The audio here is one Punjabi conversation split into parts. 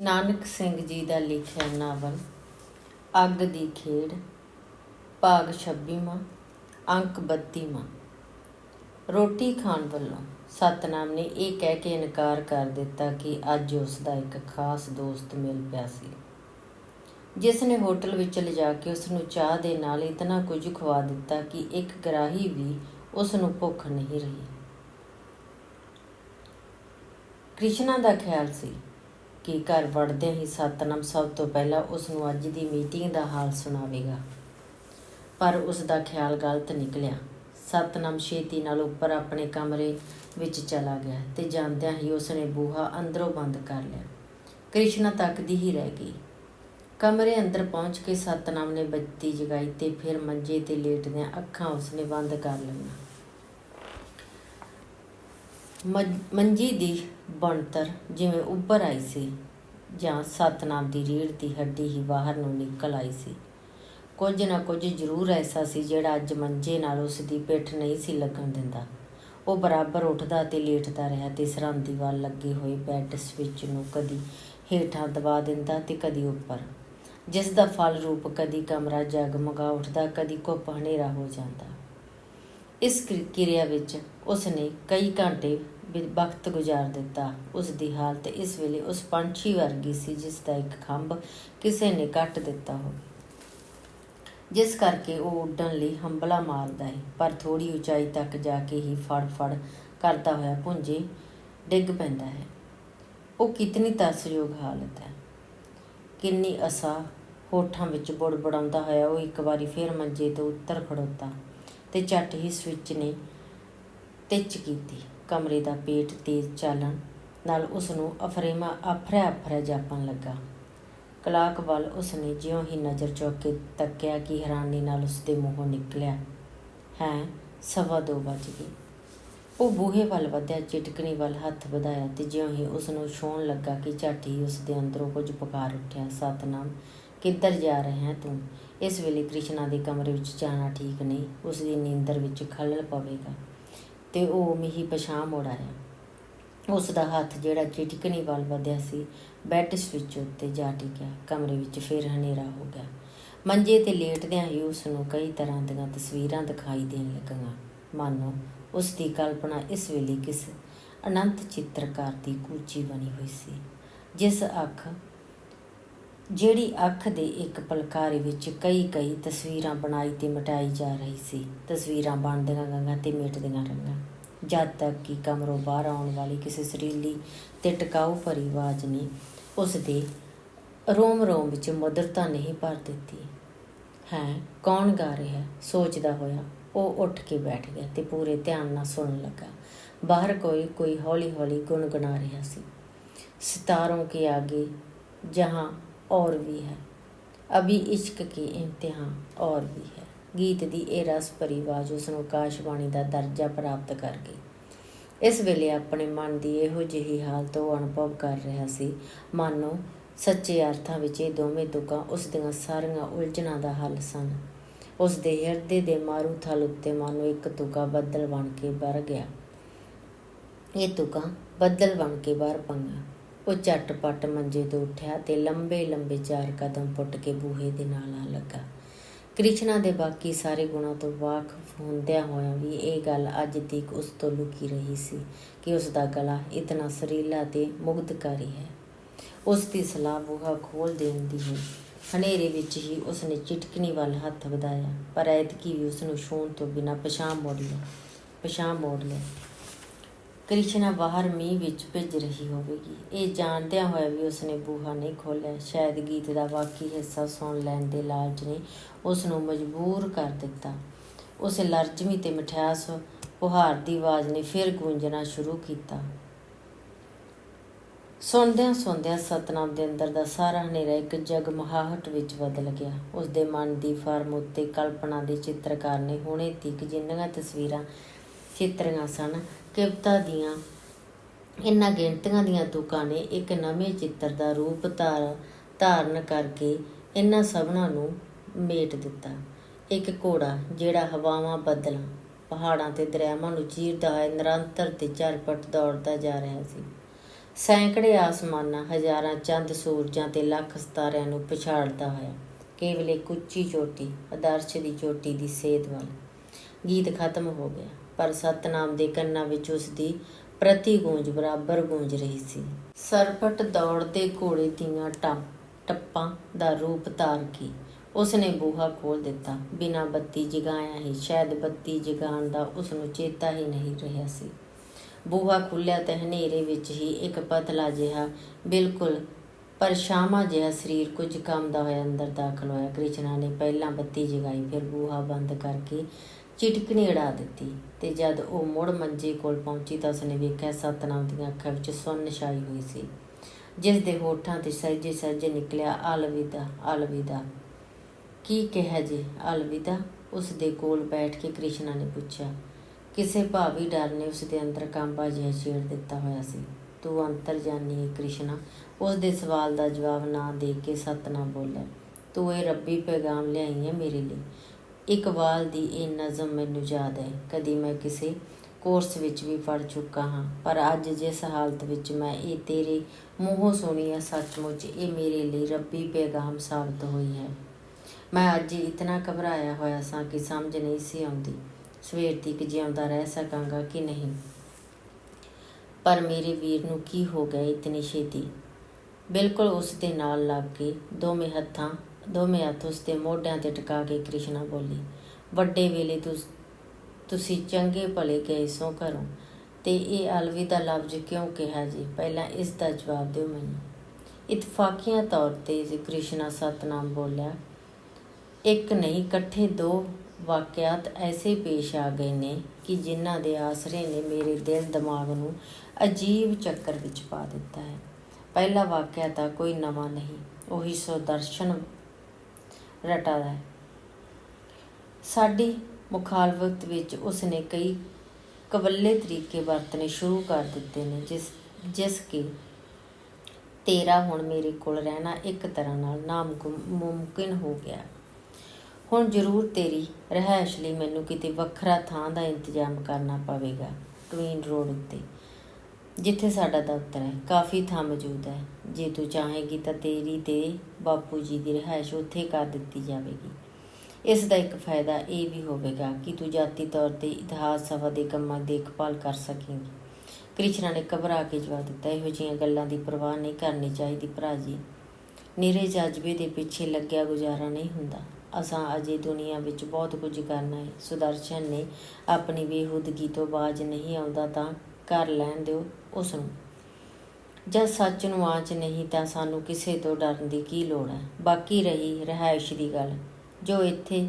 ਨਾਨਕ ਸਿੰਘ ਜੀ ਦਾ ਲਿਖਿਆ ਨਾਵਲ, ਅੱਗ ਦੀ ਖੇਡ, ਭਾਗ 26ਵਾਂ ਅੰਕ 32ਵਾਂ ਰੋਟੀ ਖਾਣ ਵੱਲੋਂ ਸਤਨਾਮ ਨੇ ਇਹ ਕਹਿ ਕੇ ਇਨਕਾਰ ਕਰ ਦਿੱਤਾ ਕਿ ਅੱਜ ਉਸ ਦਾ ਇੱਕ ਖਾਸ ਦੋਸਤ ਮਿਲ ਪਿਆ ਸੀ। ਜਿਸ ਨੇ ਹੋਟਲ ਵਿੱਚ ਲਿਜਾ ਕੇ ਉਸ ਨੂੰ ਚਾਹ ਦੇ ਨਾਲ ਇਤਨਾ ਕੁਝ ਖਵਾ ਦਿੱਤਾ ਕਿ ਇੱਕ ਗਰਾਹੀ ਵੀ ਉਸ ਨੂੰ ਭੁੱਖ ਨਹੀਂ ਰਹੀ। ਕ੍ਰਿਸ਼ਨਾ ਦਾ ਖਿਆਲ ਸੀ ਕਿ ਘਰ ਵੜਦਿਆਂ ਹੀ ਸਤਨਾਮ ਸਭ ਤੋਂ ਪਹਿਲਾਂ ਉਸ ਨੂੰ ਅੱਜ ਦੀ ਮੀਟਿੰਗ ਦਾ ਹਾਲ ਸੁਣਾਵੇਗਾ। ਪਰ ਉਸ ਦਾ ਖਿਆਲ ਗਲਤ ਨਿਕਲਿਆ। ਸਤਨਾਮ ਛੇਤੀ ਨਾਲ ਉੱਪਰ ਆਪਣੇ ਕਮਰੇ ਵਿੱਚ ਚਲਾ ਗਿਆ ਤੇ ਜਾਂਦਿਆਂ ਹੀ ਉਸ ਨੇ ਬੂਹਾ ਅੰਦਰੋਂ ਬੰਦ ਕਰ ਲਿਆ। ਕ੍ਰਿਸ਼ਨਾ ਤੱਕਦੀ ਹੀ ਰਹਿ ਗਈ। ਕਮਰੇ ਅੰਦਰ ਪਹੁੰਚ ਕੇ ਸਤਨਾਮ ਨੇ ਬੱਤੀ ਜਗਾਈ ਤੇ ਫਿਰ ਮੰਜੇ ਤੇ ਲੇਟਦਿਆਂ ਅੱਖਾਂ ਉਸਨੇ ਬੰਦ ਕਰ ਲਈਆਂ। ਮੰ- ਮੰਜੀ ਦੀ ਬਣਤਰ ਜਿਵੇਂ ਉੱਭਰ ਆਈ ਸੀ ਜਾਂ ਸਤਨਾਮ ਦੀ ਰੀੜ ਦੀ ਹੱਡੀ ਹੀ ਬਾਹਰ ਨੂੰ ਨਿਕਲ ਆਈ ਸੀ। ਕੁਝ ਨਾ ਕੁਝ ਜ਼ਰੂਰ ਐਸਾ ਸੀ ਜਿਹੜਾ ਅੱਜ ਮੰਜੇ ਨਾਲ ਉਸ ਦੀ ਪਿੱਠ ਨਹੀਂ ਸੀ ਲੱਗਣ ਦਿੰਦਾ। ਉਹ ਬਰਾਬਰ ਉੱਠਦਾ ਤੇ ਲੇਟਦਾ ਰਿਹਾ ਤੇ ਸਰਹੰਦੀ ਵੱਲ ਲੱਗੇ ਹੋਏ ਬੈੱਡ ਸਵਿਚ ਨੂੰ ਕਦੀ ਹੇਠਾਂ ਦਬਾ ਦਿੰਦਾ ਤੇ ਕਦੀ ਉੱਪਰ। ਜਿਸ ਦਾ ਫਲ ਰੂਪ ਕਦੀ ਕਮਰਾ ਜਗਮਗਾ ਉੱਠਦਾ, ਕਦੀ ਘੁੱਪ ਹਨੇਰਾ ਹੋ ਜਾਂਦਾ। ਇਸ ਕਿਰ- ਕਿਰਿਆ ਵਿੱਚ ਉਸ ਨੇ ਕਈ ਘੰਟੇ ਵਕਤ ਗੁਜ਼ਾਰ ਦਿੱਤਾ ਉਸ ਦੀ ਹਾਲਤ ਇਸ ਵੇਲੇ ਉਸ ਪੰਛੀ ਵਰਗੀ ਸੀ, ਜਿਸ ਦਾ ਇੱਕ ਖੰਭ ਕਿਸੇ ਨੇ ਕੱਟ ਦਿੱਤਾ ਹੋਵੇ। ਜਿਸ ਕਰਕੇ ਉਹ ਉੱਡਣ ਲਈ ਹੰਬਲਾ ਮਾਰਦਾ ਹੈ, ਪਰ ਥੋੜੀ ਉਚਾਈ ਤੱਕ ਜਾ ਕੇ ਹੀ ਫੜ-ਫੜ ਕਰਦਾ ਹੋਇਆ ਪੁੰਜੇ ਡਿੱਗ ਪੈਂਦਾ ਹੈ। ਉਹ ਕਿਤਨੀ ਤਰਸਯੋਗ ਹਾਲਤ ਹੈ। ਕਿੰਨੀ ਅਸਾ ਹੋਠਾਂ ਵਿੱਚ ਬੁੜਬੁੜਾਉਂਦਾ ਹੋਇਆ ਉਹ ਇੱਕ ਵਾਰੀ ਫੇਰ ਮੰਜੇ ਤੋਂ ਉੱਤਰ ਖੜੋਤਾ ਤੇ ਝੱਟ ਹੀ ਸਵਿੱਚ ਨੇ ਟਿਚ ਕੀਤੀ। ਕਮਰੇ ਦਾ ਪੇਟ ਤੇਜ਼ ਚਾਲਣ ਨਾਲ ਉਸ ਨੂੰ ਅਫਰੇਮਾ ਅਫਰਿਆ ਅਫਰਿਆ ਜਾਪਣ ਲੱਗਾ। ਕਲਾਕ ਵੱਲ ਉਸ ਨੇ ਜਿਉਂ ਹੀ ਨਜ਼ਰ ਚੁੱਕ ਕੇ ਤੱਕਿਆ ਕਿ ਹੈਰਾਨੀ ਨਾਲ ਉਸ ਦੇ ਮੂੰਹੋਂ ਨਿਕਲਿਆ, ਹੈ, ਸਵਾ ਦੋ ਵੱਜ ਗਏ। ਉਹ ਬੂਹੇ ਵੱਲ ਵਧਿਆ, ਚਿਟਕਣੀ ਵੱਲ ਹੱਥ ਵਧਾਇਆ ਤੇ ਜਿਉਂ ਹੀ ਉਸ ਨੂੰ ਛੋਣ ਲੱਗਾ ਕਿ ਝੱਟ ਉਸ ਦੇ ਅੰਦਰੋਂ ਕੁਝ ਪੁਕਾਰ ਉੱਠਿਆ, ਸਤਨਾਮ, ਕਿੱਧਰ ਜਾ ਰਿਹਾ ਹੈ ਤੂੰ? ਇਸ ਵੇਲੇ ਕ੍ਰਿਸ਼ਨਾ ਦੇ ਕਮਰੇ ਵਿੱਚ ਜਾਣਾ ਠੀਕ ਨਹੀਂ ਉਸ ਦੀ ਨੀਂਦਰ ਵਿੱਚ ਖਲਲ ਪਵੇਗਾ। ਤੇ ਉਹ ਮਿਹੀ ਪਛਾਣ ਮੁੜ ਆਇਆ। ਉਸ ਦਾ ਹੱਥ ਜਿਹੜਾ ਚਿਟਕਣੀ ਵੱਲ ਵਧਿਆ ਸੀ, ਬੈੱਡ ਸਵਿਚ ਉੱਤੇ ਜਾ ਟਿਕਿਆ, ਕਮਰੇ ਵਿੱਚ ਫਿਰ ਹਨੇਰਾ ਹੋ ਗਿਆ। ਮੰਜੇ ਤੇ ਲੇਟਦਿਆਂ ਹੀ ਉਸ ਨੂੰ ਕਈ ਤਰ੍ਹਾਂ ਦੀਆਂ ਤਸਵੀਰਾਂ ਦਿਖਾਈ ਦੇਣ ਲੱਗੀਆਂ। ਮਾਨੋ ਉਸ ਦੀ ਕਲਪਨਾ ਇਸ ਵੇਲੇ ਕਿਸ ਅਨੰਤ ਚਿੱਤਰਕਾਰ ਦੀ ਕੂਚੀ ਬਣੀ ਹੋਈ ਸੀ, ਜਿਸ ਅੱਖ ਜਿਹੜੀ ਅੱਖ ਦੇ ਇੱਕ ਪਲਕਾਰੇ ਵਿੱਚ ਕਈ ਕਈ ਤਸਵੀਰਾਂ ਬਣਾਈ ਤੇ ਮਟਾਈ ਜਾ ਰਹੀ ਸੀ। ਤਸਵੀਰਾਂ ਬਣਦੀਆਂ ਗੰਗਾ ਤੇ ਮਿਟਦੀਆਂ ਰੰਗਾਂ ਜਦ ਤੱਕ ਕਿ ਕਮਰੋਂ ਬਾਹਰ ਆਉਣ ਵਾਲੀ ਕਿਸੇ ਸਰੀਲੀ ਤੇ ਟਿਕਾਊ ਭਰੀ ਨੇ ਉਸ ਦੇ ਰੋਮ ਰੋਮ ਵਿੱਚ ਮਦਰਤਾ ਨਹੀਂ ਭਰ ਦਿੱਤੀ। ਹੈ, ਕੌਣ ਗਾ ਰਿਹਾ? ਸੋਚਦਾ ਹੋਇਆ ਉਹ ਉੱਠ ਕੇ ਬੈਠ ਗਿਆ ਤੇ ਪੂਰੇ ਧਿਆਨ ਨਾਲ ਸੁਣਨ ਲੱਗਾ। ਬਾਹਰ ਕੋਈ ਕੋਈ ਹੌਲੀ ਹੌਲੀ ਗੁੰਗਣਾ ਰਿਹਾ ਸੀ। ਸਿਤਾਰੋਂ ਕੇ ਆਗੇ, ਜਹਾਂ और भी है ਅਭੀ ਇਸ਼ਕ ਕੀ ਇਮਤਿਹਾਨ ਔਰ ਵੀ ਹੈ ਗੀਤ ਦੀ ਇਹ ਰਸ ਭਰੀ ਆਵਾਜ਼ ਉਸ ਨੂੰ ਆਕਾਸ਼ਬਾਣੀ ਦਾ ਦਰਜਾ ਪ੍ਰਾਪਤ ਕਰ ਗਈ ਇਸ ਵੇਲੇ ਆਪਣੇ ਮਨ ਦੀ ਇਹੋ ਜਿਹੀ ਹਾਲਤ ਉਹ ਅਨੁਭਵ ਕਰ ਰਿਹਾ ਸੀ ਮਾਨੋ ਸੱਚੇ ਅਰਥਾਂ ਵਿੱਚ ਇਹ ਦੋਵੇਂ ਤੁਕਾਂ ਉਸ ਦੀਆਂ ਸਾਰੀਆਂ ਉਲਝਣਾਂ ਦਾ ਹੱਲ ਸਨ ਉਸ ਦੇ ਹਿਰਦੇ ਦੇ ਮਾਰੂ ਥਲ ਉੱਤੇ ਮਾਨੋ ਇੱਕ ਤੁਕਾ ਬੱਦਲ ਬਣ ਕੇ ਵਰ ਗਿਆ ਇਹ ਤੁਕਾਂ ਬੱਦਲ ਬਣ ਕੇ ਬਾਹਰ ਪੰਗਾ ਉਹ ਝਟਪਟ ਮੰਜੇ ਤੋਂ ਉੱਠਿਆ ਤੇ ਲੰਬੇ ਲੰਬੇ ਚਾਰ ਕਦਮ ਪੁੱਟ ਕੇ ਬੂਹੇ ਦੇ ਨਾਲ ਆ ਲੱਗਾ। ਕ੍ਰਿਸ਼ਨਾ ਦੇ ਬਾਕੀ ਸਾਰੇ ਗੁਣਾਂ ਤੋਂ ਵਾਕਫ ਹੁੰਦਿਆਂ ਹੋਇਆ ਵੀ ਇਹ ਗੱਲ ਅੱਜ ਤੱਕ ਉਸ ਤੋਂ ਲੁਕੀ ਰਹੀ ਸੀ ਕਿ ਉਸ ਦਾ ਗਲਾ ਇਤਨਾ ਸਰੀਲਾ ਤੇ ਮੁਗਧਕਾਰੀ ਹੈ। ਉਸ ਦੀ ਸਲਾਹ ਬੂਹਾ ਖੋਲ ਦੇਣ ਦੀ ਹੈ। ਹਨੇਰੇ ਵਿੱਚ ਹੀ ਉਸ ਨੇ ਚਿਟਕਣੀ ਵੱਲ ਹੱਥ ਵਧਾਇਆ, ਪਰ ਐਤਕੀ ਵੀ ਉਸ ਨੂੰ ਛੂਹਣ ਤੋਂ ਬਿਨਾਂ ਪਛਾਣ ਮੋੜ ਲਿਆ, ਪਛਾਣ ਮੋੜ ਲਿਆ। ਕ੍ਰਿਸ਼ਨਾ ਬਾਹਰ ਮੀਂਹ ਵਿੱਚ ਭਿੱਜ ਰਹੀ ਹੋਵੇਗੀ। ਇਹ ਜਾਣਦਿਆਂ ਹੋਇਆ ਵੀ ਉਸਨੇ ਬੂਹਾ ਨਹੀਂ ਖੋਲ੍ਹਿਆ। ਸ਼ਾਇਦ ਗੀਤ ਦਾ ਬਾਕੀ ਹਿੱਸਾ ਸੁਣ ਲੈਣ ਦੇ ਲਾਲਚ ਨੇ ਉਸ ਨੂੰ ਮਜਬੂਰ ਕਰ ਦਿੱਤਾ। ਉਸ ਲਰਜ਼ਮੀ ਤੇ ਮਠਿਆਸ ਪੁਹਾਰ ਦੀ ਆਵਾਜ਼ ਨੇ ਫਿਰ ਗੂੰਜਣਾ ਸ਼ੁਰੂ ਕੀਤਾ। ਸੁਣਦਿਆਂ ਸੁਣਦਿਆਂ ਸਤਨਾਮ ਦੇ ਅੰਦਰ ਦਾ ਸਾਰਾ ਹਨੇਰਾ ਇੱਕ ਜਗਮਹਾਹਟ ਵਿੱਚ ਬਦਲ ਗਿਆ ਉਸ ਦੇ ਮਨ ਦੀ ਫਾਰਮ ਉੱਤੇ ਕਲਪਨਾ ਦੇ ਚਿੱਤਰਕਾਰ ਨੇ ਹੁਣੇ ਤੀਕ ਜਿੰਨੀਆਂ ਤਸਵੀਰਾਂ ਚਿੱਤਰੀਆਂ ਸਨ ਕਵਿਤਾ ਦੀਆਂ ਇਨ੍ਹਾਂ ਗਿਣਤੀਆਂ ਦੀਆਂ ਤੁਕਾਂ ਨੇ ਇੱਕ ਨਵੇਂ ਚਿੱਤਰ ਦਾ ਰੂਪ ਧਾਰ, ਧਾਰਨ ਕਰਕੇ ਇਨ੍ਹਾਂ ਸਭਨਾਂ ਨੂੰ ਮੇਟ ਦਿੱਤਾ। ਇੱਕ ਘੋੜਾ ਜਿਹੜਾ ਹਵਾਵਾਂ ਬੱਦਲਾਂ, ਪਹਾੜਾਂ ਤੇ ਦਰਿਆਵਾਂ ਨੂੰ ਚੀਰਦਾ ਹੋਇਆ ਨਿਰੰਤਰ ਤੇ ਝਰਪਟ ਦੌੜਦਾ ਜਾ ਰਿਹਾ ਸੀ। ਸੈਂਕੜੇ ਆਸਮਾਨਾਂ, ਹਜ਼ਾਰਾਂ ਚੰਦ ਸੂਰਜਾਂ ਤੇ ਲੱਖ ਸਤਾਰਿਆਂ ਨੂੰ ਪਛਾੜਦਾ ਹੋਇਆ, ਕੇਵਲ ਇੱਕ ਉੱਚੀ ਚੋਟੀ, ਆਦਰਸ਼ ਦੀ ਚੋਟੀ ਦੀ ਸੇਧ ਵੱਲ ਗੀਤ ਖਤਮ ਹੋ ਗਿਆ। ਪਰ ਸਤਨਾਮ ਦੇ ਕੰਨਾਂ ਵਿੱਚ ਉਸ ਦੀ ਪ੍ਰਤੀ ਗੂੰਜ ਬਰਾਬਰ ਗੂੰਜ ਰਹੀ ਸੀ। ਸਰਪਟ ਦੌੜਦੇ ਘੋੜੇ ਦੀਆਂ ਟੱਪਾਂ ਦਾ ਰੂਪ ਧਾਰ ਕੇ? ਉਸਨੇ ਬੂਹਾ ਖੋਲ ਦਿੱਤਾ। ਬਿਨਾਂ ਬੱਤੀ ਜਗਾਇਆ ਹੀ, ਸ਼ਾਇਦ ਬੱਤੀ ਜਗਾਉਣ ਦਾ ਉਸ ਨੂੰ ਚੇਤਾ ਹੀ ਨਹੀਂ ਰਿਹਾ ਸੀ। ਬੂਹਾ ਖੁੱਲਿਆ ਤੇ ਹਨੇਰੇ ਵਿੱਚ ਹੀ ਇੱਕ ਪਤਲਾ ਜਿਹਾ, ਬਿਲਕੁਲ ਪਰਛਾਵਾਂ ਜਿਹਾ ਸਰੀਰ ਕੁਝ ਕੰਮਦਾ ਹੋਇਆ ਅੰਦਰ ਦਾਖਲ ਹੋਇਆ। ਕ੍ਰਿਸ਼ਨਾ ਨੇ ਪਹਿਲਾਂ ਬੱਤੀ ਜਗਾਈ, ਫਿਰ ਬੂਹਾ ਬੰਦ ਕਰਕੇ ਚਿਟਕਣੀ ਅੜਾ ਦਿੱਤੀ ਤੇ ਜਦ ਉਹ ਮੁੜ ਮੰਜੇ ਕੋਲ ਪਹੁੰਚੀ ਤਾਂ ਉਸਨੇ ਵੇਖਿਆ ਸਤਨਾਮ ਦੀਆਂ ਅੱਖਾਂ ਵਿੱਚ ਸੁੰਨ ਛਾਈ ਹੋਈ ਸੀ, ਜਿਸ ਦੇ ਹੋਠਾਂ ਤੇ ਸਹਿਜੇ ਸਹਿਜੇ ਨਿਕਲਿਆ, ਅਲਵਿਦਾ ਅਲਵਿਦਾ। ਕੀ ਕਿਹਾ ਜੀ, ਅਲਵਿਦਾ? ਉਸ ਦੇ ਕੋਲ ਬੈਠ ਕੇ ਕ੍ਰਿਸ਼ਨਾ ਨੇ ਪੁੱਛਿਆ। ਕਿਸੇ ਭਾਵੀ ਡਰ ਨੇ ਉਸ ਦੇ ਅੰਦਰ ਕੰਬਾ ਜਿਹਾ ਛੇੜ ਦਿੱਤਾ ਹੋਇਆ ਸੀ। ਤੂੰ ਅੰਤਰ ਜਾਨੀ ਹੈ ਕ੍ਰਿਸ਼ਨਾ। ਉਸ ਦੇ ਸਵਾਲ ਦਾ ਜਵਾਬ ਨਾ ਦੇ ਕੇ ਸਤਨਾਮ ਬੋਲਿਆ। ਤੂੰ ਇਹ ਰੱਬੀ ਪੈਗਾਮ ਲਿਆਈ ਹੈ ਮੇਰੇ ਲਈ। ਇਕਬਾਲ ਦੀ ਇਹ ਨਜ਼ਮ ਮੈਨੂੰ ਯਾਦ ਹੈ। ਕਦੀ ਮੈਂ ਕਿਸੇ ਕੋਰਸ ਵਿੱਚ ਵੀ ਪੜ ਚੁੱਕਾ ਹਾਂ, ਪਰ ਅੱਜ ਜਿਸ ਹਾਲਤ ਵਿੱਚ ਮੈਂ ਇਹ ਤੇਰੇ ਮੂੰਹੋਂ ਸੁਣੀ ਹੈ ਸੱਚਮੁੱਚ, ਇਹ ਮੇਰੇ ਲਈ ਰੱਬੀ ਪੈਗਾਮ ਸਾਬਤ ਹੋਈ ਹੈ। ਮੈਂ ਅੱਜ ਇਤਨਾ ਘਬਰਾਇਆ ਹੋਇਆ ਸਾਂ ਕਿ ਸਮਝ ਨਹੀਂ ਸੀ ਆਉਂਦੀ। ਸਵੇਰ ਤੱਕ ਜਿਉਂਦਾ ਰਹਿ ਸਕਾਂਗਾ ਕਿ ਨਹੀਂ? ਪਰ ਮੇਰੇ ਵੀਰ ਨੂੰ ਕੀ ਹੋ ਗਿਆ ਇਤਨੀ ਛੇਤੀ? ਬਿਲਕੁਲ ਉਸ ਦੇ ਨਾਲ ਲੱਗ ਕੇ ਦੋਵੇਂ ਹੱਥਾਂ ਦੋਵੇਂ ਹੱਥ ਉਸਦੇ ਮੋਢਿਆਂ ਤੇ ਟਿਕਾ ਕੇ ਕ੍ਰਿਸ਼ਨਾ ਬੋਲੀ, ਵੱਡੇ ਵੇਲੇ ਤੁਸੀਂ ਚੰਗੇ ਭਲੇ ਗਏ ਸੋ ਘਰੋਂ, ਤੇ ਇਹ ਅਲਵਿਦਾ ਲਫ਼ਜ਼ ਕਿਉਂ ਕਿਹਾ ਜੀ? ਪਹਿਲਾਂ ਇਸ ਦਾ ਜਵਾਬ ਦਿਓ ਮੈਨੂੰ। ਇਤਫਾਕੀਆਂ ਤੌਰ ਤੇ ਜੀ ਕ੍ਰਿਸ਼ਨਾ ਸਤਨਾਮ ਬੋਲਿਆ, ਇੱਕ ਨਹੀਂ, ਇਕੱਠੇ ਦੋ ਵਾਕਿਆਤ ਐਸੇ ਪੇਸ਼ ਆ ਗਏ ਨੇ ਕਿ ਜਿਨ੍ਹਾਂ ਦੇ ਆਸਰੇ ਨੇ ਮੇਰੇ ਦਿਲ ਦਿਮਾਗ ਨੂੰ ਅਜੀਬ ਚੱਕਰ ਵਿੱਚ ਪਾ ਦਿੱਤਾ ਹੈ। ਪਹਿਲਾ ਵਾਕਿਆ ਤਾਂ ਕੋਈ ਨਵਾਂ ਨਹੀਂ, ਉਹੀ ਸੁਦਰਸ਼ਨ ਰਟਾ ਹੈ। ਸਾਡੀ ਮੁਖਾਲਵਤ ਵਿੱਚ ਉਸ ਨੇ ਕਈ ਕਵੱਲੇ ਤਰੀਕੇ ਵਰਤਨੇ ਸ਼ੁਰੂ ਕਰ ਦਿੱਤੇ ਨੇ, ਜਿਸ ਜਿਸ ਕਿ ਤੇਰਾ ਹੁਣ ਮੇਰੇ ਕੋਲ ਰਹਿਣਾ ਇੱਕ ਤਰ੍ਹਾਂ ਨਾਲ ਨਾਮੁਮਕਿਨ ਹੋ ਗਿਆ। ਹੁਣ ਜ਼ਰੂਰ ਤੇਰੀ ਰਹਿائش ਲਈ ਮੈਨੂੰ ਕਿਤੇ ਵੱਖਰਾ ਥਾਂ ਦਾ ਇੰਤਜ਼ਾਮ ਕਰਨਾ ਪਵੇਗਾ ਟਵੀਨ ਰੋਡ ਉੱਤੇ। ਜਿੱਥੇ ਸਾਡਾ ਦਫ਼ਤਰ ਹੈ, ਕਾਫੀ ਥਾਂ ਮੌਜੂਦ ਹੈ। ਜੇ ਤੂੰ ਚਾਹੇਗੀ ਤਾਂ ਤੇਰੀ ਤੇ ਬਾਪੂ ਜੀ ਦੀ ਰਿਹਾਇਸ਼ ਉੱਥੇ ਕਰ ਦਿੱਤੀ ਜਾਵੇਗੀ। ਇਸ ਦਾ ਇੱਕ ਫਾਇਦਾ ਇਹ ਵੀ ਹੋਵੇਗਾ ਕਿ ਤੂੰ ਜਾਤੀ ਤੌਰ ਤੇ ਇਤਿਹਾਸ, ਸਭਾ ਦੇ ਕੰਮਾਂ ਦੀ ਦੇਖਭਾਲ ਕਰ ਸਕੇਂਗੀ। ਕ੍ਰਿਸ਼ਨਾ ਨੇ ਘਬਰਾ ਕੇ ਜਵਾਬ ਦਿੱਤਾ, ਇਹੋ ਜਿਹੀਆਂ ਗੱਲਾਂ ਦੀ ਪਰਵਾਹ ਨਹੀਂ ਕਰਨੀ ਚਾਹੀਦੀ ਭਰਾ ਜੀ ਨਿਰੇ ਜਜ਼ਬੇ ਦੇ ਪਿੱਛੇ ਲੱਗਿਆ ਗੁਜ਼ਾਰਾ ਨਹੀਂ ਹੁੰਦਾ। ਅਸਾਂ ਅਜੇ ਦੁਨੀਆ ਵਿੱਚ ਬਹੁਤ ਕੁਝ ਕਰਨਾ ਹੈ। ਸੁਦਰਸ਼ਨ ਨੇ ਆਪਣੀ ਬੇਹੂਦਗੀ ਤੋਂ ਬਾਜ ਨਹੀਂ ਆਉਂਦਾ ਤਾਂ ਕਰ ਲੈਣ ਦਿਓ ਉਸ ਨੂੰ। ਜਦ ਸੱਚ ਨੂੰ ਆਂਚ ਨਹੀਂ ਤਾਂ ਸਾਨੂੰ ਕਿਸੇ ਤੋਂ ਡਰਨ ਦੀ ਕੀ ਲੋੜ ਹੈ? ਬਾਕੀ ਰਹੀ ਰਹਿائش ਦੀ ਗੱਲ। ਜੋ ਇੱਥੇ,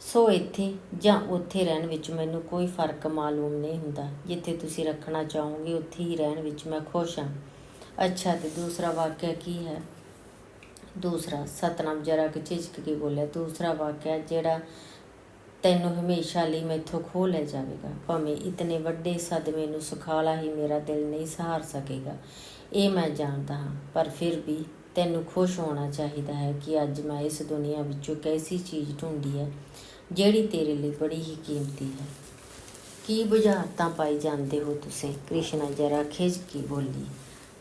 ਸੋ ਇੱਥੇ ਜਾਂ ਉੱਥੇ ਰਹਿਣ ਵਿੱਚ ਮੈਨੂੰ ਕੋਈ ਫ਼ਰਕ ਮਾਲੂਮ ਨਹੀਂ ਹੁੰਦਾ। ਜਿੱਥੇ ਤੁਸੀਂ ਰੱਖਣਾ ਚਾਹੋਗੇ, ਉੱਥੇ ਹੀ ਰਹਿਣ ਵਿੱਚ ਮੈਂ ਖੁਸ਼ ਹਾਂ। ਅੱਛਾ, ਤੇ ਦੂਸਰਾ ਵਾਕਿਆ ਕੀ ਹੈ? ਦੂਸਰਾ, ਸਤਨਾਮ ਜਰਾ ਕਿ ਝਿਜਕ ਕੇ ਬੋਲਿਆ, ਦੂਸਰਾ ਵਾਕਿਆ ਜਿਹੜਾ ਤੈਨੂੰ ਹਮੇਸ਼ਾ ਲਈ ਮੈਥੋਂ ਖੋਹ ਲੈ ਜਾਵੇਗਾ। ਭਾਵੇਂ ਇਤਨੇ ਵੱਡੇ ਸਦਮੇ ਨੂੰ ਸੁਖਾਲਾ ਹੀ ਮੇਰਾ ਦਿਲ ਨਹੀਂ ਸਹਾਰ ਸਕੇਗਾ, ਇਹ ਮੈਂ ਜਾਣਦਾ ਹਾਂ। ਪਰ ਫਿਰ ਵੀ ਤੈਨੂੰ ਖੁਸ਼ ਹੋਣਾ ਚਾਹੀਦਾ ਹੈ ਕਿ ਅੱਜ ਮੈਂ ਇਸ ਦੁਨੀਆ ਵਿੱਚੋਂ ਕੈਸੀ ਚੀਜ਼ ਢੂੰਡੀ ਹੈ, ਜਿਹੜੀ ਤੇਰੇ ਲਈ ਬੜੀ ਹੀ ਕੀਮਤੀ ਹੈ। ਕੀ ਬੁਝਾਰਤਾਂ ਪਾਈ ਜਾਂਦੇ ਹੋ ਤੁਸੀਂ? ਕ੍ਰਿਸ਼ਨਾ, ਜਰਾ ਖਿਜ ਕੇ ਬੋਲੀ,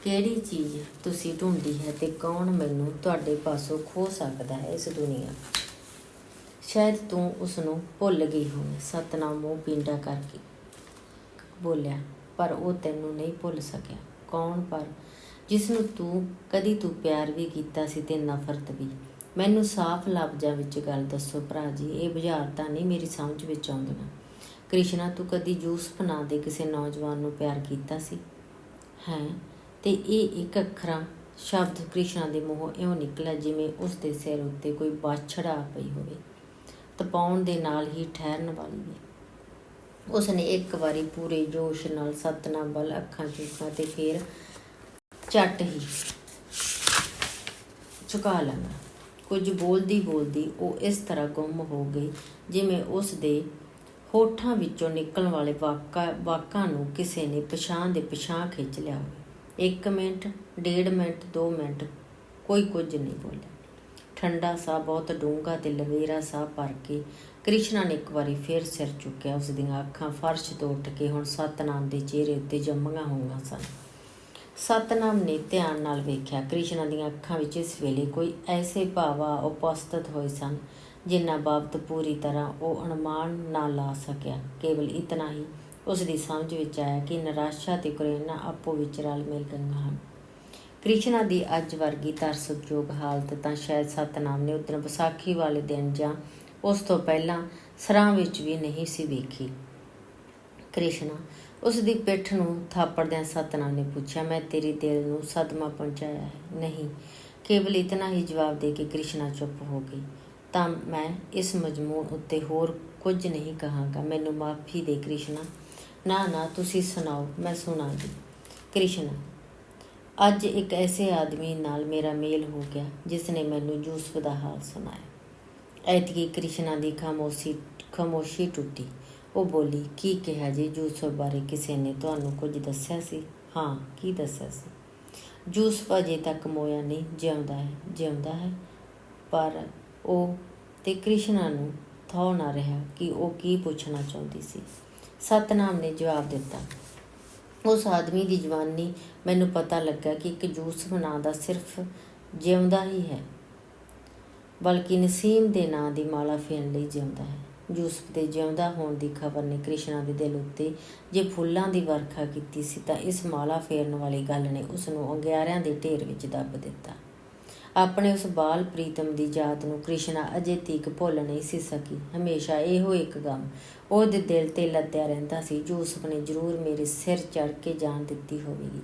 ਕਿਹੜੀ ਚੀਜ਼ ਤੁਸੀਂ ਢੂੰਡੀ ਹੈ ਤੇ ਕੌਣ ਮੈਨੂੰ ਤੁਹਾਡੇ ਪਾਸੋਂ ਖੋ ਸਕਦਾ ਹੈ ਇਸ ਦੁਨੀਆ? ਸ਼ਾਇਦ ਤੂੰ ਉਸ ਨੂੰ ਭੁੱਲ ਗਈ ਹੋਵੇਂ। ਸਤਨਾਮ ਮੂੰਹ ਪਿੰਡਾ ਕਰਕੇ। ਬੋਲਿਆ, ਪਰ ਉਹ ਤੈਨੂੰ ਨਹੀਂ ਭੁੱਲ ਸਕਿਆ। ਕੌਣ ਪਰ? ਜਿਸ ਨੂੰ ਤੂੰ, ਕਦੀ ਤੂੰ ਪਿਆਰ ਵੀ ਕੀਤਾ ਸੀ ਤੇ ਨਫ਼ਰਤ ਵੀ। ਮੈਨੂੰ ਸਾਫ਼ ਲਫ਼ਜ਼ਾਂ ਵਿੱਚ ਗੱਲ ਦੱਸੋ ਭਰਾ ਜੀ, ਇਹ ਬੁਝਾਰਤਾਂ ਨਹੀਂ ਮੇਰੀ ਸਮਝ ਵਿੱਚ ਆਉਂਦੀਆਂ। ਕ੍ਰਿਸ਼ਨਾ, ਤੂੰ ਕਦੀ ਯੂਸਫ ਨਾਂ ਦੇ ਕਿਸੇ ਨੌਜਵਾਨ ਨੂੰ ਪਿਆਰ ਕੀਤਾ ਸੀ? ਹੈ? ਤੇ ਇਹ ਇੱਕ ਅੱਖਰਾਂ ਸ਼ਬਦ ਕ੍ਰਿਸ਼ਨਾ ਦੇ ਮੂੰਹੋਂ ਇਉਂ ਨਿਕਲਿਆ ਜਿਵੇਂ ਉਸ ਦੇ ਸਿਰ ਉੱਤੇ ਕੋਈ ਬਾਛੜਾ ਪਈ ਹੋਵੇ। ਤਪਾਉਣ ਦੇ ਨਾਲ ਹੀ ਠਹਿਰਨ ਵਾਲੀ ਹੈ। ਉਸ ਨੇ ਇੱਕ ਵਾਰੀ ਪੂਰੇ ਜੋਸ਼ ਨਾਲ ਸਤਨਾਮ ਵੱਲ ਅੱਖਾਂ ਚੁੱਕਾ ਤੇ ਫਿਰ ਝੱਟ ਹੀ ਝੁਕਾ ਲੰਗਾ ਕੁਝ ਬੋਲਦੀ ਬੋਲਦੀ ਉਹ ਇਸ ਤਰ੍ਹਾਂ ਗੁੰਮ ਹੋ ਗਈ ਜਿਵੇਂ ਉਸ ਦੇ ਹੋਠਾਂ ਵਿੱਚੋਂ ਨਿਕਲਣ ਵਾਲੇ ਵਾਕਾ, ਵਾਕਾਂ ਨੂੰ ਕਿਸੇ ਨੇ ਪਛਾਣ ਦੇ ਪਛਾਣ ਖਿੱਚ ਲਿਆ ਹੋਵੇ। 1 ਮਿੰਟ 1.5 ਮਿੰਟ 2 ਮਿੰਟ, ਕੋਈ ਕੁਝ ਨਹੀਂ ਬੋਲਿਆ। ਠੰਡਾ ਸਾਹ ਬਹੁਤ, ਡੂੰਘਾ ਤੇ ਲਵੇਰਾ ਸਾਹ ਭਰ ਕੇ ਕ੍ਰਿਸ਼ਨਾ ਨੇ ਇੱਕ ਵਾਰੀ ਫੇਰ ਸਿਰ ਚੁੱਕਿਆ। ਉਸ ਦੀਆਂ ਅੱਖਾਂ ਫਰਸ਼ ਤੋਂ ਉੱਠ ਕੇ ਹੁਣ ਸਤਨਾਮ ਦੇ ਚਿਹਰੇ ਉੱਤੇ ਜੰਮੀਆਂ ਹੋਈਆਂ ਸਨ। ਸਤਨਾਮ ਨੇ ਧਿਆਨ ਨਾਲ ਵੇਖਿਆ, ਕ੍ਰਿਸ਼ਨਾ ਦੀਆਂ ਅੱਖਾਂ ਵਿੱਚ ਇਸ ਵੇਲੇ ਕੋਈ ਐਸੇ ਭਾਵਾ ਉਪਸਥਿਤ ਹੋਏ ਸਨ ਜਿਨ੍ਹਾਂ ਬਾਬਤ ਪੂਰੀ ਤਰ੍ਹਾਂ ਉਹ ਅਨੁਮਾਨ ਨਾ ਲਾ ਸਕਿਆ। ਕੇਵਲ ਇਤਨਾ ਹੀ ਉਸ ਦੀ ਸਮਝ ਵਿੱਚ ਆਇਆ ਕਿ ਨਿਰਾਸ਼ਾ ਤੇ ਕਰੇਨਾ ਆਪੋ ਵਿੱਚ ਰਲ ਮਿਲ ਗਈਆਂ ਹਨ। ਕ੍ਰਿਸ਼ਨਾ ਦੀ ਅੱਜ ਵਰਗੀ ਤਰਸਯੋਗ ਹਾਲਤ ਤਾਂ ਸ਼ਾਇਦ ਸਤਨਾਮ ਨੇ ਉਦੋਂ ਵਿਸਾਖੀ ਵਾਲੇ ਦਿਨ ਜਾਂ ਉਸ ਤੋਂ ਪਹਿਲਾਂ ਸਰਾਂ ਵਿੱਚ ਵੀ ਨਹੀਂ ਸੀ ਵੇਖੀ। ਕ੍ਰਿਸ਼ਨਾ, ਉਸ ਦੀ ਪਿੱਠ ਨੂੰ ਥਾਪੜਦਿਆਂ ਸਤਨਾਮ ਨੇ ਪੁੱਛਿਆ, ਮੈਂ ਤੇਰੇ ਦਿਲ ਨੂੰ ਸਦਮਾ ਪਹੁੰਚਾਇਆ ਹੈ? ਨਹੀਂ। ਕੇਵਲ ਇਤਨਾ ਹੀ ਜਵਾਬ ਦੇ ਕੇ ਕ੍ਰਿਸ਼ਨਾ ਚੁੱਪ ਹੋ ਗਈ। ਤਾਂ ਮੈਂ ਇਸ ਮਜਮੂਨ ਉੱਤੇ ਹੋਰ ਕੁਝ ਨਹੀਂ ਕਹਾਂਗਾ। ਮੈਨੂੰ ਮਾਫੀ ਦੇ ਕ੍ਰਿਸ਼ਨਾ। ਨਾ ਨਾ, ਤੁਸੀਂ ਸੁਣਾਓ, ਮੈਂ ਸੁਣਾਂਗੀ। ਕ੍ਰਿਸ਼ਨਾ ਅੱਜ ਇੱਕ ਐਸੇ ਆਦਮੀ ਨਾਲ ਮੇਰਾ ਮੇਲ ਹੋ ਗਿਆ ਜਿਸ ਨੇ ਮੈਨੂੰ ਯੂਸਫ ਦਾ ਹਾਲ ਸੁਣਾਇਆ। ਐਤਕੀ ਕ੍ਰਿਸ਼ਨਾ ਦੀ ਖਾਮੋਸ਼ੀ ਖਾਮੋਸ਼ੀ ਟੁੱਟੀ। ਉਹ ਬੋਲੀ, ਕੀ ਕਿਹਾ ਜੀ ਯੂਸਫ ਬਾਰੇ ਕਿਸੇ ਨੇ ਤੁਹਾਨੂੰ ਕੁਝ ਦੱਸਿਆ ਸੀ? ਹਾਂ, ਕੀ ਦੱਸਿਆ ਸੀ? ਯੂਸਫ ਅਜੇ ਤੱਕ ਮੋਇਆ ਨਹੀਂ, ਜਿਉਂਦਾ ਹੈ ਜਿਉਂਦਾ ਹੈ। ਪਰ ਉਹ ਤੇ ਕ੍ਰਿਸ਼ਨਾ ਨੂੰ ਥੋ ਨਾ ਰਿਹਾ ਕਿ ਉਹ ਕੀ ਪੁੱਛਣਾ ਚਾਹੁੰਦੀ ਸੀ। ਸਤਨਾਮ ਨੇ ਜਵਾਬ ਦਿੱਤਾ ਉਸ ਆਦਮੀ ਦੀ ਜਵਾਨੀ ਮੈਨੂੰ ਪਤਾ ਲੱਗਾ ਕਿ ਇੱਕ ਯੂਸਫ ਨਾਂ ਦਾ ਸਿਰਫ ਜਿਉਂਦਾ ਹੀ ਹੈ, ਬਲਕਿ ਨਸੀਮ ਦੇ ਨਾਂ ਦੀ ਮਾਲਾ ਫੇਰਨ ਲਈ ਜਿਉਂਦਾ ਹੈ। ਯੂਸਫ ਦੇ ਜਿਉਂਦਾ ਹੋਣ ਦੀ ਖਬਰ ਨੇ ਕ੍ਰਿਸ਼ਨਾ ਦੇ ਦਿਲ ਉੱਤੇ ਜੇ ਫੁੱਲਾਂ ਦੀ ਵਰਖਾ ਕੀਤੀ ਸੀ ਤਾਂ ਇਸ ਮਾਲਾ ਫੇਰਨ ਵਾਲੀ ਗੱਲ ਨੇ ਉਸ ਨੂੰ ਅੰਗਿਆਰਿਆਂ ਦੇ ਢੇਰ ਵਿੱਚ ਦੱਬ ਦਿੱਤਾ। ਆਪਣੇ ਉਸ ਬਾਲ ਪ੍ਰੀਤਮ ਦੀ ਜਾਤ ਨੂੰ ਕ੍ਰਿਸ਼ਨਾ ਅਜੇ ਤੀਕ ਭੁੱਲ ਨਹੀਂ ਸੀ ਸਕੀ। ਹਮੇਸ਼ਾ ਇਹੋ ਇੱਕ ਗਮ। ਉਹਦੇ ਦਿਲ ਤੇ ਲੱਦਿਆ ਰਹਿੰਦਾ ਸੀ ਯੂਸਫ ਨੇ ਜ਼ਰੂਰ ਮੇਰੇ ਸਿਰ ਚੜ ਕੇ ਜਾਨ ਦਿੱਤੀ ਹੋਵੇਗੀ।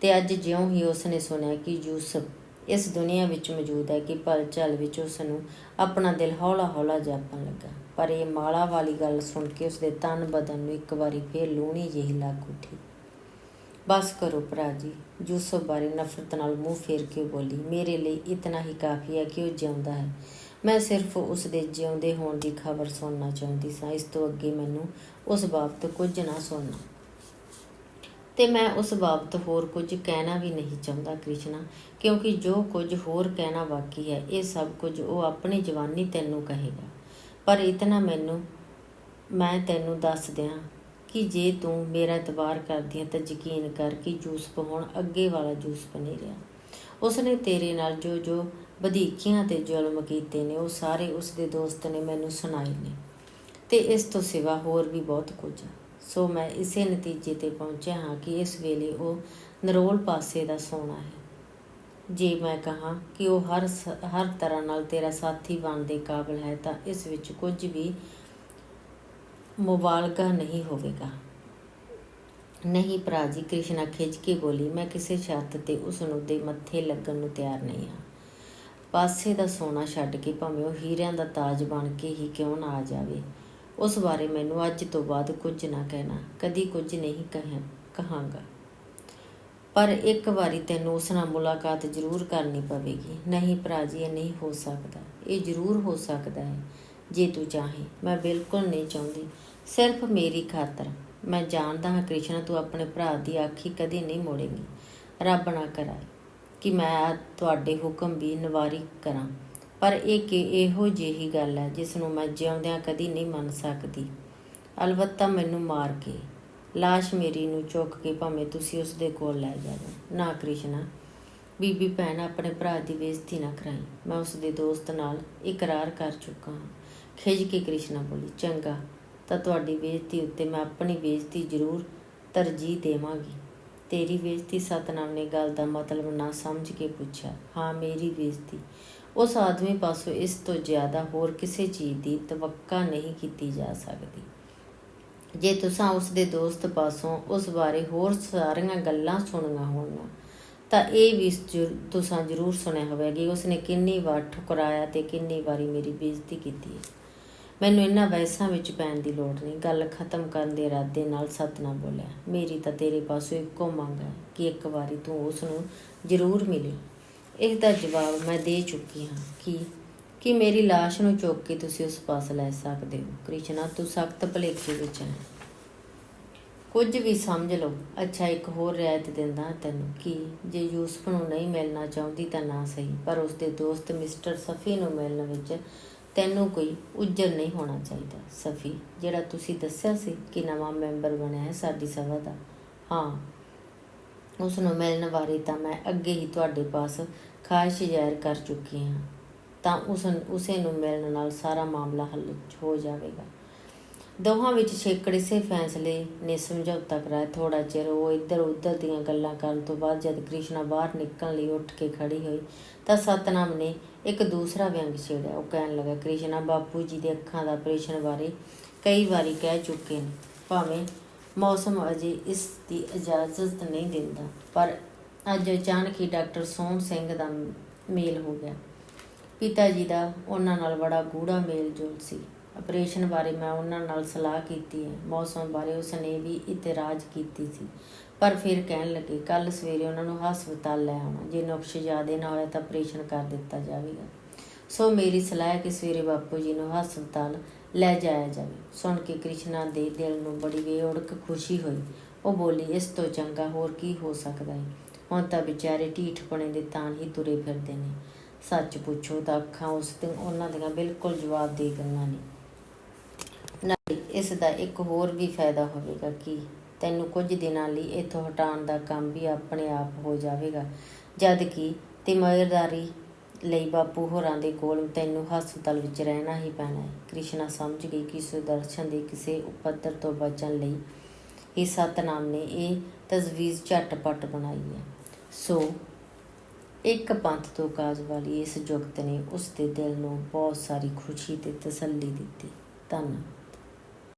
ਤੇ ਅੱਜ ਜਿਉਂ ਹੀ ਉਸਨੇ ਸੁਣਿਆ ਕਿ ਯੂਸਫ ਇਸ ਦੁਨੀਆ ਵਿੱਚ ਮੌਜੂਦ ਹੈ ਕਿ ਪਲ ਝਲ ਵਿੱਚ ਉਸ ਨੂੰ ਆਪਣਾ ਦਿਲ ਹੌਲਾ ਹੌਲਾ ਜਾਪਣ ਲੱਗਾ। ਪਰ ਇਹ ਮਾਲਾ ਵਾਲੀ ਗੱਲ ਸੁਣ ਕੇ ਉਸਦੇ ਤਨ ਬਦਨ ਨੂੰ ਇੱਕ ਵਾਰੀ ਫੇਰ ਲੂਣੀ ਜਿਹੀ ਲੱਗ ਉੱਠੀ। ਬਸ ਕਰੋ ਭਰਾ ਜੀ, ਯੂਸਫ ਬਾਰੇ ਨਫ਼ਰਤ ਨਾਲ ਮੂੰਹ ਫੇਰ ਕੇ ਬੋਲੀ, ਮੇਰੇ ਲਈ ਇਤਨਾ ਹੀ ਕਾਫੀ ਹੈ ਕਿ ਉਹ ਜਿਉਂਦਾ ਹੈ। ਮੈਂ ਸਿਰਫ ਉਸ ਦੇ ਜਿਉਂਦੇ ਹੋਣ ਦੀ ਖਬਰ ਸੁਣਨਾ ਚਾਹੁੰਦੀ ਸਾਂ, ਇਸ ਤੋਂ ਅੱਗੇ ਮੈਨੂੰ ਉਸ ਬਾਬਤ ਕੁਝ ਨਾ ਸੁਣਨਾ। ਤੇ ਮੈਂ ਉਸ ਬਾਬਤ ਹੋਰ ਕੁਝ ਕਹਿਣਾ ਵੀ ਨਹੀਂ ਚਾਹੁੰਦਾ, ਕ੍ਰਿਸ਼ਨਾ, ਕਿਉਂਕਿ ਜੋ ਕੁਝ ਹੋਰ ਕਹਿਣਾ ਬਾਕੀ ਹੈ, ਇਹ ਸਭ ਕੁਝ ਉਹ ਆਪਣੀ ਜਵਾਨੀ ਤੈਨੂੰ ਕਹੇਗਾ। ਪਰ ਇਤਨਾ ਮੈਨੂੰ ਮੈਂ ਤੈਨੂੰ ਦੱਸ ਦਿਆਂ ਕਿ ਜੇ ਤੂੰ ਮੇਰਾ ਇਤਬਾਰ ਕਰਦੀ ਹੈ ਤਾਂ ਯਕੀਨ ਕਰ ਕਿ ਜੂਸ ਹੁਣ ਅੱਗੇ ਵਾਲਾ ਜੂਸ ਬਣੇ ਰਿਹਾ। ਉਸਨੇ ਤੇਰੇ ਨਾਲ ਜੋ ਜੋ ਵਧੀਕੀਆਂ ਤੇ ਜ਼ੁਲਮ ਕੀਤੇ ਨੇ, ਉਹ ਸਾਰੇ ਉਸਦੇ ਦੋਸਤ ਨੇ ਮੈਨੂੰ ਸੁਣਾਏ ਨੇ। ਤੇ ਇਸ ਤੋਂ ਸਿਵਾ ਹੋਰ ਵੀ ਬਹੁਤ ਕੁਝ ਸੋ ਮੈਂ ਇਸੇ ਨਤੀਜੇ ਤੇ ਪਹੁੰਚਿਆ ਹਾਂ ਕਿ ਇਸ ਵੇਲੇ ਉਹ ਨਰੋਲ ਪਾਸੇ ਦਾ ਸੋਨਾ ਹੈ। ਜੇ ਮੈਂ ਕਹਾਂ ਕਿ ਉਹ ਹਰ ਹਰ ਤਰ੍ਹਾਂ ਨਾਲ ਤੇਰਾ ਸਾਥੀ ਬਣਨ ਦੇ ਕਾਬਿਲ ਹੈ, ਤਾਂ ਇਸ ਵਿੱਚ ਕੁਝ ਵੀ ਮੁਬਾਲਗਾ ਨਹੀਂ ਹੋਵੇਗਾ। ਨਹੀਂ ਭਰਾ ਜੀ, ਕ੍ਰਿਸ਼ਨਾ ਖਿੱਚ ਕੇ ਬੋਲੀ, ਮੈਂ ਕਿਸੇ ਸ਼ਰਤ ਤੇ ਉਸ ਨੂੰ ਦੇ ਮੱਥੇ ਲੱਗਣ ਨੂੰ ਤਿਆਰ ਨਹੀਂ ਹਾਂ। ਪਾਸੇ ਦਾ ਸੋਨਾ ਛੱਡ ਕੇ ਭਾਵੇਂ ਉਹ ਹੀਰਿਆਂ ਦਾ ਤਾਜ ਬਣ ਕੇ ਹੀ ਕਿਉਂ ਨਾ ਆ ਜਾਵੇ, ਉਸ ਬਾਰੇ ਮੈਨੂੰ ਅੱਜ ਤੋਂ ਬਾਅਦ ਕੁਝ ਨਾ ਕਹਿਣਾ, ਕਦੀ ਕੁਝ ਨਹੀਂ ਕਹਿ, ਕਹਾਂਗਾ। ਪਰ ਇੱਕ ਵਾਰੀ ਤੈਨੂੰ ਉਸ ਨਾਲ ਮੁਲਾਕਾਤ ਜ਼ਰੂਰ ਕਰਨੀ ਪਵੇਗੀ। ਨਹੀਂ ਭਰਾ ਜੀ, ਇਹ ਨਹੀਂ ਹੋ ਸਕਦਾ। ਇਹ ਜ਼ਰੂਰ ਹੋ ਸਕਦਾ ਹੈ, ਜੇ ਤੂੰ ਚਾਹੇ। ਮੈਂ ਬਿਲਕੁਲ ਨਹੀਂ ਚਾਹੁੰਦੀ। ਸਿਰਫ ਮੇਰੀ ਖਾਤਰ। ਮੈਂ ਜਾਣਦਾ ਹਾਂ ਕ੍ਰਿਸ਼ਨ, ਤੂੰ ਆਪਣੇ ਭਰਾ ਦੀ ਆਖੀ ਕਦੇ ਨਹੀਂ ਮੋੜੇਂਗੀ। ਰੱਬ ਨਾ ਕਰਾਏ ਕਿ ਮੈਂ ਤੁਹਾਡੇ ਹੁਕਮ ਵੀ ਨਿਵਾਰੀ ਕਰਾਂ। ਪਰ ਇਹ ਕਿ ਇਹੋ ਜਿਹੀ ਗੱਲ ਹੈ ਜਿਸ ਨੂੰ ਮੈਂ ਜਿਉਂਦਿਆਂ ਕਦੀ ਨਹੀਂ ਮੰਨ ਸਕਦੀ। ਅਲਬੱਤਾ ਮੈਨੂੰ ਮਾਰ ਕੇ লাশ ਮੇਰੀ ਨੂੰ ਚੁੱਕ ਕੇ ਭਾਵੇਂ ਤੁਸੀਂ ਉਸ ਦੇ ਕੋਲ ਲੈ ਜਾਓ ਨਾ ਕ੍ਰਿਸ਼ਨਾ, ਬੀਬੀ ਭੈਣ ਆਪਣੇ ਭਰਾ ਦੀ ਬੇਇੱਜ਼ਤੀ ਨਾ ਕਰਾਈ। ਮੈਂ ਉਸ ਦੇ ਦੋਸਤ ਨਾਲ ਇਕਰਾਰ ਕਰ ਚੁੱਕਾ ਹਾਂ। ਖਿਜ ਕੇ ਕ੍ਰਿਸ਼ਨਾ ਬੋਲੀ, ਚੰਗਾ ਤਾਂ ਤੁਹਾਡੀ ਬੇਇੱਜ਼ਤੀ ਉੱਤੇ ਮੈਂ ਆਪਣੀ ਬੇਇੱਜ਼ਤੀ ਜ਼ਰੂਰ ਤਰਜੀਹ ਦੇਵਾਂਗੀ। ਤੇਰੀ ਬੇਇੱਜ਼ਤੀ ਸਤਨਾਮ ਨੇ ਗੱਲ ਦਾ ਮਤਲਬ ਨਾ ਸਮਝ ਕੇ ਪੁੱਛਿਆ। ਹਾਂ, ਮੇਰੀ ਬੇਇੱਜ਼ਤੀ। ਉਸ ਆਦਮੀ ਪਾਸੋਂ ਇਸ ਤੋਂ ਜ਼ਿਆਦਾ ਹੋਰ ਕਿਸੇ ਚੀਜ਼ ਦੀ ਤਵੱਕਾ ਨਹੀਂ ਕੀਤੀ ਜਾ ਸਕਦੀ। ਜੇ ਤੁਸੀਂ ਉਸ ਦੇ ਦੋਸਤ ਪਾਸੋਂ ਉਸ ਬਾਰੇ ਹੋਰ ਸਾਰੀਆਂ ਗੱਲਾਂ ਸੁਣੀਆਂ ਹੋਣ ਤਾਂ ਇਹ ਵੀ ਤੁਸੀਂ ਜ਼ਰੂਰ ਸੁਣਿਆ ਹੋਵੇਗਾ ਕਿ ਉਸਨੇ ਕਿੰਨੀ ਵਾਰ ਠੁਕਰਾਇਆ ਤੇ ਕਿੰਨੀ ਵਾਰੀ ਮੇਰੀ ਬੇਇੱਜ਼ਤੀ ਕੀਤੀ ਹੈ। ਮੈਨੂੰ ਇਹਨਾਂ ਵੈਸਾਂ ਵਿੱਚ ਪੈਣ ਦੀ ਲੋੜ ਨਹੀਂ। ਗੱਲ ਖਤਮ ਕਰਨ ਦੇ ਇਰਾਦੇ ਨਾਲ ਸਤਨਾ ਬੋਲਿਆ। ਮੇਰੀ ਤਾਂ ਤੇਰੇ ਪਾਸੋਂ ਇੱਕੋ ਮੰਗ ਹੈ ਕਿ ਇੱਕ ਵਾਰੀ ਤੂੰ ਉਸ ਨੂੰ ਜ਼ਰੂਰ ਮਿਲੇ। ਇਸ ਦਾ ਜਵਾਬ ਮੈਂ ਦੇ ਚੁੱਕੀ ਹਾਂ ਕਿ ਕਿ ਮੇਰੀ লাশ ਨੂੰ ਚੁੱਕ ਕੇ ਤੁਸੀਂ ਉਸ ਪਾਸ ਲੈ ਸਕਦੇ ਹੋ। ਕ੍ਰਿਸ਼ਨਾ, ਤੂੰ ਸਖਤ ਭਲੇਖੇ ਵਿੱਚ ਹੈ। ਕੁਝ ਵੀ ਸਮਝ ਲਓ। ਅੱਛਾ, ਇੱਕ ਹੋਰ ਰਿਆਇਤ ਦਿੰਦਾ ਤੈਨੂੰ ਕਿ ਜੇ ਯੂਸਫ ਨੂੰ ਨਹੀਂ ਮਿਲਣਾ ਚਾਹੁੰਦੀ ਤਾਂ ਨਾ ਸਹੀ, ਪਰ ਉਸ ਦੇ ਦੋਸਤ ਮਿਸਟਰ ਸਫੀ ਨੂੰ ਮਿਲਣ ਵਿੱਚ ਤੈਨੂੰ ਕੋਈ ਉਜਰ ਨਹੀਂ ਹੋਣਾ ਚਾਹੀਦਾ, ਸਫੀ। ਜਿਹੜਾ ਤੁਸੀਂ ਦੱਸਿਆ ਸੀ ਕਿ ਨਵਾਂ ਮੈਂਬਰ ਬਣਿਆ ਹੈ ਸਾਡੀ ਸਭਾ ਦਾ। ਹਾਂ, ਉਸ ਨੂੰ ਮਿਲਣ ਬਾਰੇ ਤਾਂ ਮੈਂ ਅੱਗੇ ਹੀ ਤੁਹਾਡੇ ਪਾਸ ਖਾਹਿਸ਼ ਜ਼ਾਹਿਰ ਕਰ ਚੁੱਕੀ ਹਾਂ। ਤਾਂ ਉਸ ਉਸੇ ਨੂੰ ਮਿਲਣ ਨਾਲ ਸਾਰਾ ਮਾਮਲਾ ਹੱਲ ਹੋ ਜਾਵੇਗਾ। ਦੋਹਾਂ ਵਿੱਚ ਛੇਕੜ ਇਸੇ ਫੈਸਲੇ ਨੇ ਸਮਝੌਤਾ ਕਰਾਇਆ। ਥੋੜਾ ਚਿਰ ਉਹ ਇੱਧਰ ਉੱਧਰ ਦੀਆਂ ਗੱਲਾਂ ਕਰਨ ਤੋਂ ਬਾਅਦ ਜਦ ਕ੍ਰਿਸ਼ਨਾ ਬਾਹਰ ਨਿਕਲਣ ਲਈ ਉੱਠ ਕੇ ਖੜੀ ਹੋਈ, ਤਾਂ ਸਤਨਾਮ ਨੇ ਇੱਕ ਦੂਸਰਾ ਵਿਅੰਗ ਛੇੜਿਆ। ਉਹ ਕਹਿਣ ਲੱਗਾ, ਕ੍ਰਿਸ਼ਨਾ, ਬਾਪੂ ਜੀ ਦੇ ਅੱਖਾਂ ਦਾ ਆਪਰੇਸ਼ਨ ਬਾਰੇ ਕਈ ਵਾਰੀ ਕਹਿ ਚੁੱਕੇ ਨੇ। ਭਾਵੇਂ ਮੌਸਮ ਅਜੇ ਇਸ ਦੀ ਇਜਾਜ਼ਤ ਨਹੀਂ ਦਿੰਦਾ, ਪਰ ਅੱਜ ਅਚਾਨਕ ਹੀ ਡਾਕਟਰ ਸੋਹਣ ਸਿੰਘ ਦਾ ਮੇਲ ਹੋ ਗਿਆ। ਪਿਤਾ ਜੀ ਦਾ ਉਹਨਾਂ ਨਾਲ ਬੜਾ ਗੂੜਾ ਮੇਲ ਜੋਲ ਸੀ। ਆਪਰੇਸ਼ਨ ਬਾਰੇ ਮੈਂ ਉਹਨਾਂ ਨਾਲ ਸਲਾਹ ਕੀਤੀ ਹੈ, ਮੌਸਮ ਬਾਰੇ ਉਸਨੇ ਵੀ ਇਤਰਾਜ਼ ਕੀਤੀ ਸੀ। ਪਰ ਫਿਰ ਕਹਿਣ ਲੱਗੇ ਕੱਲ ਸਵੇਰੇ ਉਹਨਾਂ ਨੂੰ ਹਸਪਤਾਲ ਲੈ ਆਉਣਾ ਜੇ ਨੁਕਸ਼ ਜ਼ਿਆਦੇ ਨਾ ਹੋਇਆ ਤਾਂ ਆਪਰੇਸ਼ਨ ਕਰ ਦਿੱਤਾ ਜਾਵੇਗਾ। ਸੋ ਮੇਰੀ ਸਲਾਹ ਹੈ ਕਿ ਸਵੇਰੇ ਬਾਪੂ ਜੀ ਨੂੰ ਹਸਪਤਾਲ ਲੈ ਜਾਇਆ ਜਾਵੇ। ਸੁਣ ਕੇ ਕ੍ਰਿਸ਼ਨਾ ਦੇ ਦਿਲ ਨੂੰ ਬੜੀ ਬੇਉੜਕ ਖੁਸ਼ੀ ਹੋਈ। ਉਹ ਬੋਲੀ, ਇਸ ਤੋਂ ਚੰਗਾ ਹੋਰ ਕੀ ਹੋ ਸਕਦਾ ਹੈ? ਹੁਣ ਤਾਂ ਵਿਚਾਰੇ ਢੀਠਪਣੇ ਦੇ ਤਾਣ ਹੀ ਤੁਰੇ ਫਿਰਦੇ ਨੇ। ਸੱਚ ਪੁੱਛੋ ਤਾਂ ਅੱਖਾਂ ਉਸ ਤੇ ਉਹਨਾਂ ਦੀਆਂ ਬਿਲਕੁਲ ਜਵਾਬ ਦੇ ਗਈਆਂ ਨੇ। ਨਾਲੇ ਇਸ ਦਾ ਇੱਕ ਹੋਰ ਵੀ ਫਾਇਦਾ ਹੋਵੇਗਾ ਕਿ ਤੈਨੂੰ ਕੁਝ ਦਿਨਾਂ ਲਈ ਇੱਥੋਂ ਹਟਾਉਣ ਦਾ ਕੰਮ ਵੀ ਆਪਣੇ ਆਪ ਹੋ ਜਾਵੇਗਾ। ਜਦ ਕਿ ਤਿਮਾਰਦਾਰੀ ਲਈ ਬਾਪੂ ਹੋਰਾਂ ਦੇ ਕੋਲ ਤੈਨੂੰ ਹਸਪਤਾਲ ਵਿੱਚ ਰਹਿਣਾ ਹੀ ਪੈਣਾ ਹੈ। ਕ੍ਰਿਸ਼ਨਾ ਸਮਝ ਗਈ ਕਿ ਸੁਦਰਸ਼ਨ ਦੇ ਕਿਸੇ ਉਪਦਰ ਤੋਂ ਬਚਣ ਲਈ ਹੀ ਸਤਨਾਮ ਨੇ ਇਹ ਤਜਵੀਜ਼ ਝਟਪਟ ਬਣਾਈ ਹੈ। ਸੋ ਇੱਕ ਪੰਥ ਤੋਂ ਕਾਜ ਵਾਲੀ ਇਸ ਜੁਗਤ ਨੇ ਉਸ ਦੇ ਦਿਲ ਨੂੰ ਬਹੁਤ ਸਾਰੀ ਖੁਸ਼ੀ ਤੇ ਤਸੱਲੀ ਦਿੱਤੀ। ਧੰਨਵਾਦ।